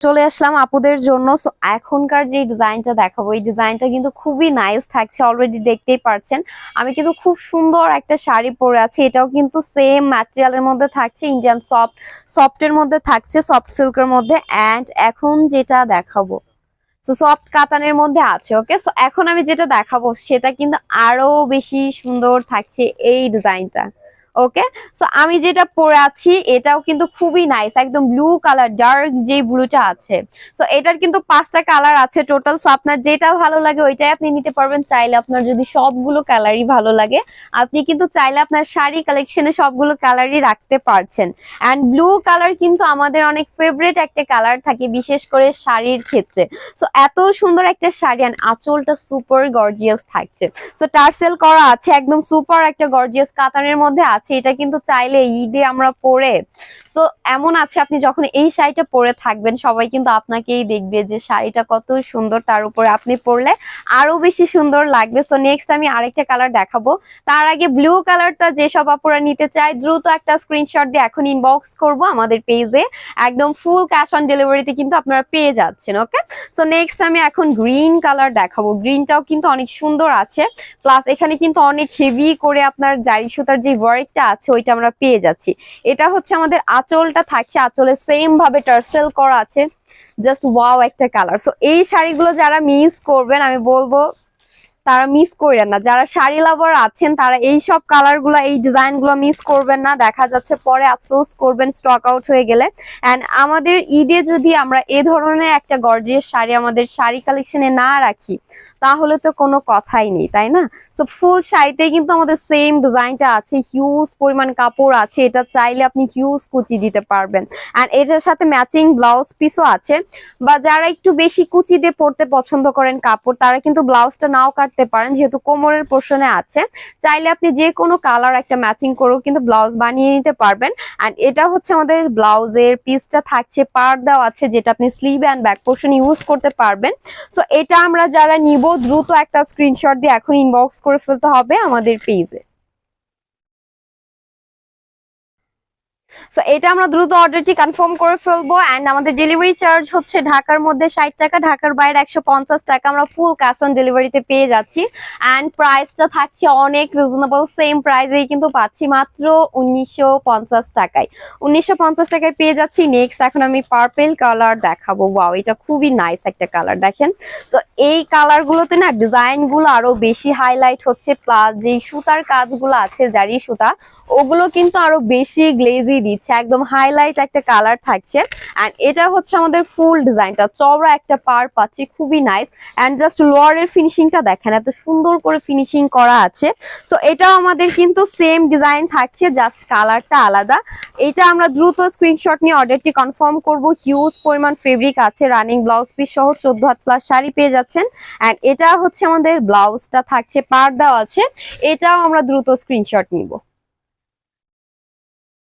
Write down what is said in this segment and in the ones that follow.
চলে আসলাম আপুদের জন্য। এখনকার যে ডিজাইনটা দেখাবো, এই ডিজাইনটা কিন্তু খুবই নাইস থাকছে অলরেডি দেখতেই পারছেন। আমি কিন্তু খুব সুন্দর একটা শাড়ি পরে আছি, এটাও কিন্তু সেম ম্যাটেরিয়ালের মধ্যে থাকছে ইন্ডিয়ান সফট সফটের মধ্যে থাকছে সফট সিল্কের মধ্যে। অ্যান্ড এখন যেটা দেখাবো সো সফট কাতানের মধ্যে আছে ওকে সো এখন আমি যেটা দেখাবো, সেটা কিন্তু আরও বেশি সুন্দর থাকছে এই ডিজাইনটা। ওকে সো আমি যেটা পরে আছি, এটাও কিন্তু খুবই নাইস একদম ব্লু কালার ডার্ক যে ব্লুটা আছে। সো এটার কিন্তু পাঁচটা কালার আছে টোটাল সো আপনার যেটা ভালো লাগে ওইটাই আপনি নিতে পারবেন। চাইলে আপনার যদি সবগুলো কালারই ভালো লাগে, আপনি কিন্তু চাইলে আপনার শাড়ি কালেকশনে সবগুলো কালারই রাখতে পারছেন। অ্যান্ড ব্লু কালার কিন্তু আমাদের অনেক ফেভারিট একটা কালার থাকে, বিশেষ করে শাড়ির ক্ষেত্রে। সো এত সুন্দর একটা শাড়ি অ্যান্ড আঁচলটা সুপার গর্জিয়াস থাকছে। সো টার্সেল করা আছে, একদম সুপার একটা গর্জিয়াস কাতানের মধ্যে আছে। এটা কিন্তু চাইলে ঈদে আমরা পরে সো এমন আছে আপনি যখন এই শাড়িটা পরে থাকবেন, সবাই কিন্তু আপনাকেই দেখবে যে শাড়িটা কত সুন্দর তার উপরে আপনি পরলে আরও বেশি সুন্দর লাগবে। সো নেক্সট আমি আরেকটা কালার দেখাবো। তার আগে ব্লু কালারটা যেসব আপুরা নিতে চায়, দ্রুত একটা স্ক্রিনশট দিয়ে এখন ইনবক্স করব আমাদের পেজে একদম ফুল ক্যাশ অন ডেলিভারিতে কিন্তু আপনারা পেয়ে যাচ্ছেন ওকে সো নেক্সট আমি এখন গ্রিন কালার দেখাবো। গ্রিনটাও কিন্তু অনেক সুন্দর আছে। প্লাস এখানে কিন্তু অনেক হেভি করে আপনার জারি সুতার যে ওয়ার্কটা আছে ওইটা আমরা পেয়ে যাচ্ছি। এটা হচ্ছে আমাদের আঁচলটা থাকছে, আঁচলে সেম ভাবে টার্সেল করা আছে। জাস্ট ওয়াও একটা কালার সো এই শাড়িগুলো যারা মিস করবেন, আমি বলব তারা মিস করেন না। যারা শাড়ি লাভার আছেন, তারা এই সব কালারগুলো, এই ডিজাইনগুলো মিস করবেন না। দেখা যাচ্ছে পরে আফসোস করবেন স্টক আউট হয়ে গেলে। এন্ড আমাদের ঈদে যদি আমরা এ ধরনের একটা গর্জিয়াস শাড়ি, আমাদের শাড়ি কালেকশনে না রাখি, তাহলে তো কোনো কথাই নেই, তাই না? সো ফুল শাড়িতে কিন্তু আমাদের সেম ডিজাইনটা আছে। হিউজ পরিমাণ কাপড় আছে। এটা চাইলে আপনি হিউজ কুচি দিতে পারবেন। অ্যান্ড এটার সাথে ম্যাচিং ব্লাউজ পিসও আছে। বা যারা একটু বেশি কুচি দিয়ে পরতে পছন্দ করেন কাপড়, তারা কিন্তু ব্লাউজটা নাও কাটতে পারেন, যেহেতু কোমরের পোর্শনে আছে। চাইলে আপনি যে কোনো কালার একটা ম্যাচিং করেও কিন্তু ব্লাউজ বানিয়ে নিতে পারবেন। অ্যান্ড এটা হচ্ছে আমাদের ব্লাউজের পিসটা থাকছে পার্ট দেওয়া আছে, যেটা আপনি sleeve and back portion use করতে পারবেন। সো এটা আমরা যারা নিব, দ্রুত একটা স্ক্রিনশট দিয়ে এখন ইনবক্স করে ফেলতে হবে আমাদের পেজে সো এটা আমরা দ্রুত অর্ডারটি কনফার্ম করে ফেলব এন্ড আমাদের ডেলিভারি চার্জ হচ্ছে ঢাকার মধ্যে ষাট টাকা, ঢাকার বাইরে একশো পঞ্চাশ টাকা। আমরা ফুল ক্যাশ অন ডেলিভারিতে পেয়ে যাচ্ছি এন্ড প্রাইসটা থাকছে অনেক রিজনেবল সেম প্রাইসেই কিন্তু পাচ্ছি মাত্র উনিশশো পঞ্চাশ টাকায়। উনিশশো পঞ্চাশ টাকায় পেয়ে যাচ্ছি। নেক্সট এখন আমি পার্পেল কালার দেখাবো। ওয়াও এটা খুবই নাইস একটা কালার দেখেন। তো এই কালার গুলোতে না ডিজাইনগুলো আরও বেশি হাইলাইট হচ্ছে প্লাস যে সুতার কাজগুলো আছে, জারি সুতা, ওগুলো কিন্তু আরও বেশি গ্লেজি দিচ্ছে, একদম হাইলাইট একটা কালার থাকছে। এন্ড এটা হচ্ছে আমাদের ফুল ডিজাইনটা। চওড়া একটা পার পাচ্ছি, খুবই নাইস এন্ড জাস্ট লোয়ারের ফিনিশিংটা দেখেন, এত সুন্দর করে ফিনিশিং করা আছে। সো এটাও আমাদের কিন্তু সেম ডিজাইন থাকছে জাস্ট কালারটা আলাদা। এটা আমরা দ্রুত স্ক্রিনশট নিয়ে অর্ডারটি কনফার্ম করব। হিউজ পরিমাণ ফেব্রিক আছে রানিং ব্লাউজ পিস সহ চোদ্দ হাত প্লাস শাড়ি পেয়ে যাচ্ছেন। এন্ড এটা হচ্ছে আমাদের ব্লাউজটা থাকছে, পার দেওয়া আছে। এটাও আমরা দ্রুত স্ক্রিনশট নিব।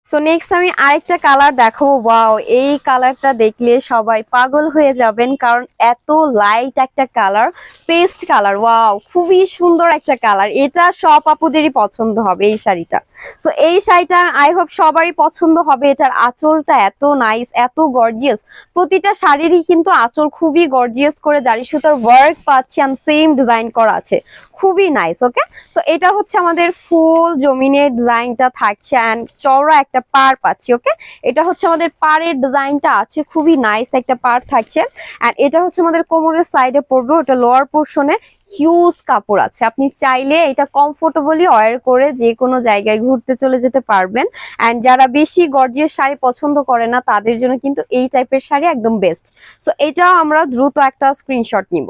সো নেক্সট আমি আরেকটা কালার দেখাবো। ওয়াও এই কালারটা দেখলে সবাই পাগল হয়ে যাবেন কারণ এত লাইট একটা কালার পেস্ট কালার ওয়াও খুবই সুন্দর একটা কালার এটা সব আপুদেরই পছন্দ হবে এই শাড়িটা। সো এই শাড়িটা আই হোপ সবারই পছন্দ হবে। এটার আঁচলটা এত নাইস এত গর্জিয়াস প্রতিটা শাড়িরই কিন্তু আঁচল খুবই গর্জিয়াস করে জারি সুতার ওয়ার্ক পাচ্ছি আর সেম ডিজাইন করা আছে। খুবই নাইস ওকে সো এটা হচ্ছে আমাদের ফুল জমিনের ডিজাইনটা থাকছে অ্যান্ড চওড়া একটা পার পাচ্ছি ওকে এটা হচ্ছে আমাদের পাড়ের ডিজাইনটা আছে, খুবই নাইস একটা পার থাকছে। অ্যান্ড এটা হচ্ছে আমাদের কোমরের সাইডে পড়বে, ওটা লোয়ার পোর্শনে হিউজ কাপড় আছে। আপনি চাইলে এটা কমফোর্টেবলি ওয়ার করে যে কোনো জায়গায় ঘুরতে চলে যেতে পারবেন। অ্যান্ড যারা বেশি গর্জিয়াস শাড়ি পছন্দ করে না, তাদের জন্য কিন্তু এই টাইপের শাড়ি একদম বেস্ট সো এটাও আমরা দ্রুত একটা স্ক্রিনশট নিব।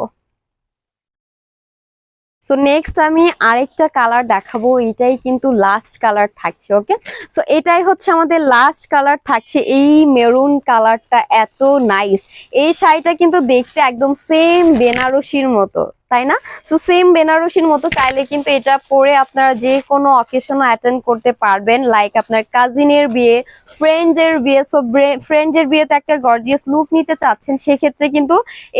সো নেক্সট আমি আরেকটা কালার দেখাবো, এটাই কিন্তু লাস্ট কালার থাকছে ওকে সো এটাই হচ্ছে আমাদের লাস্ট কালার থাকছে, এই মেরুন কালারটা এত নাইস এই শাড়িটা কিন্তু দেখতে একদম সেম বেনারসির মতো। তাই না? সো সেম বেনারসির মতো চাইলে কিন্তু এটা পরে আপনারা যে কোনো অকেশনও অ্যাটেন্ড করতে পারবেন। লাইক আপনার কাজিনের বিয়ে ফ্রেন্ডের বিয়ে। সো ফ্রেন্ডের বিয়েতে একটা গর্জিয়াস লুক নিতে চাচ্ছেন, সেক্ষেত্রে কিন্তু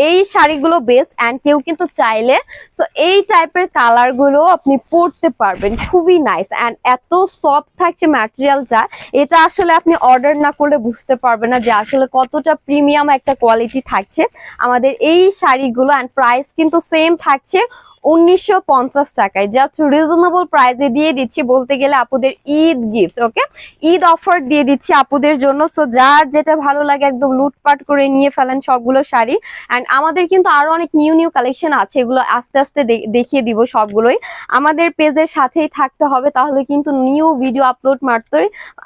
এই শাড়িগুলো বেস্ট অ্যান্ড কেউ কিন্তু চাইলে সো এই টাইপের কালারগুলো আপনি পরতে পারবেন। খুবই নাইস অ্যান্ড এত সফট থাকছে ম্যাটেরিয়ালটা এটা আসলে আপনি অর্ডার না করলে বুঝতে পারবেন না যে আসলে কতটা প্রিমিয়াম একটা কোয়ালিটি থাকছে। আমাদের এই শাড়িগুলো অ্যান্ড প্রাইস কিন্তু সেম থাকছে উনিশশো পঞ্চাশ টাকায়। জাস্ট রিজনেবল প্রাইসে দিয়ে দিচ্ছি বলতে গেলে আপুদের Eid gift okay Eid offer দিয়ে দিচ্ছি আপুদের জন্য। সো যার যেটা ভালো লাগে একদম লুটপাট করে নিয়ে ফেলেন সবগুলো শাড়ি। অ্যান্ড আমাদের কিন্তু আরও অনেক নিউ নিউ কালেকশন আছে, এগুলো আস্তে আস্তে দেখিয়ে দিব সবগুলোই। আমাদের পেজের সাথেই থাকতে হবে, তাহলে কিন্তু নিউ ভিডিও আপলোড মারতে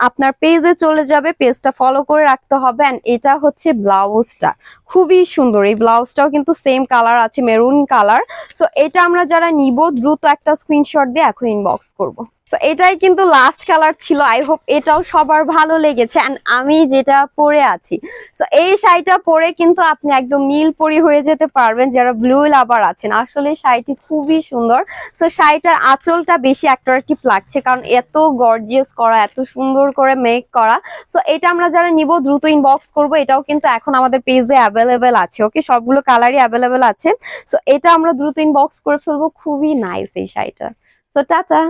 আপনার পেজে চলে যাবে, পেজটা ফলো করে রাখতে হবে। অ্যান্ড এটা হচ্ছে ব্লাউজটা খুবই সুন্দর, এই ব্লাউজটাও কিন্তু সেম কালার আছে মেরুন কালার সো এটা আমরা যারা নিব দ্রুত একটা স্ক্রিনশট দিয়ে এখন ইনবক্স করব। তো এটাই কিন্তু লাস্ট কালার ছিল। আই হোপ এটাও সবার ভালো লেগেছে। অ্যান্ড আমি যেটা পরে আছি। তো এই শাড়িটা পরে কিন্তু আপনি একদম নীল পরি হয়ে যেতে পারবেন, যারা ব্লু লাভার আছেন। আসলে শাড়িটি খুবই সুন্দর। তো শাড়িটার আঁচলটা বেশি অ্যাট্রাকটিভ লাগছে, কারণ এত গর্জিয়াস করা, এত সুন্দর করে মেক করা। সো এটা আমরা যারা নিব, দ্রুত ইনবক্স করব। এটাও কিন্তু এখন আমাদের পেজে অ্যাভেলেবেল আছে ওকে সবগুলো কালারই অ্যাভেলেবেল আছে। সো এটা আমরা দ্রুত ইনবক্স করে ফেলব। খুবই নাইস এই শাড়িটা। So tata!